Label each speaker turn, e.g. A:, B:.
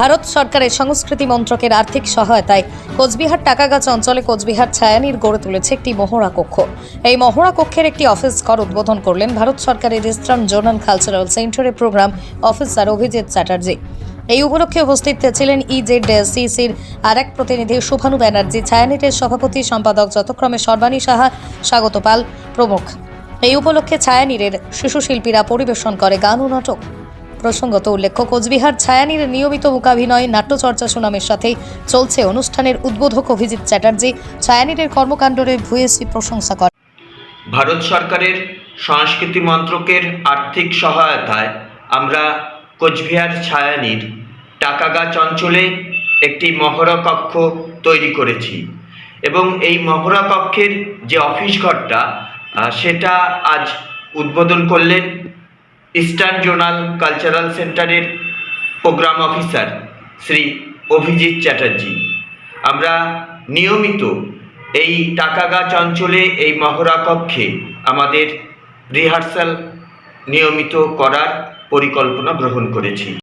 A: ভারত সরকারের সংস্কৃতি মন্ত্রকের আর্থিক সহায়তায় কোচবিহার টাকাগাছ অঞ্চলে কোচবিহার ছায়ানীর গড়ে তুলেছে একটি মহড়া কক্ষ। এই মহড়া কক্ষের একটি অফিস ঘর উদ্বোধন করলেন ভারত সরকারের ইস্টার্ন জোনাল কালচারাল সেন্টারের প্রোগ্রাম অফিসার অভিজিৎ চ্যাটার্জি। এই উপলক্ষে উপস্থিত ছিলেন ইজেড সিসির আর এক প্রতিনিধি শুভানু ব্যানার্জি, ছায়ানীটের সভাপতি সম্পাদক যতক্রমে সর্বাণী সাহা, স্বাগত পাল প্রমুখ। এই উপলক্ষে ছায়ানীরের শিশু শিল্পীরা পরিবেশন করে গান ও নাটক। প্রসঙ্গত উল্লেখ্য, কোচবিহার ছায়ানীর নিয়মিত মূকাভিনয় নাট্যচর্চা সুনামের সাথে চলছে অনুষ্ঠানের উদ্বোধক অভিজিৎ চ্যাটার্জি। ছায়ানীরের কর্মকাণ্ডের ভূয়সী প্রশংসা করেন।
B: ভারত সরকারের সংস্কৃতি মন্ত্রকের আর্থিক সহায়তায় আমরা কোচবিহার ছায়ানীর টাকাগাছ অঞ্চলে একটি মহড়া কক্ষ তৈরি করেছি এবং এই মহড়া কক্ষের যে অফিস ঘরটা সেটা আজ উদ্বোধন করলেন ইস্টার্ন জোনাল কালচারাল সেন্টারের প্রোগ্রাম অফিসার শ্রী অভিজিৎ চ্যাটার্জি। আমরা নিয়মিত এই টাকাগাছ অঞ্চলে এই মহড়া কক্ষে আমাদের রিহার্সাল নিয়মিত করার পরিকল্পনা গ্রহণ করেছি।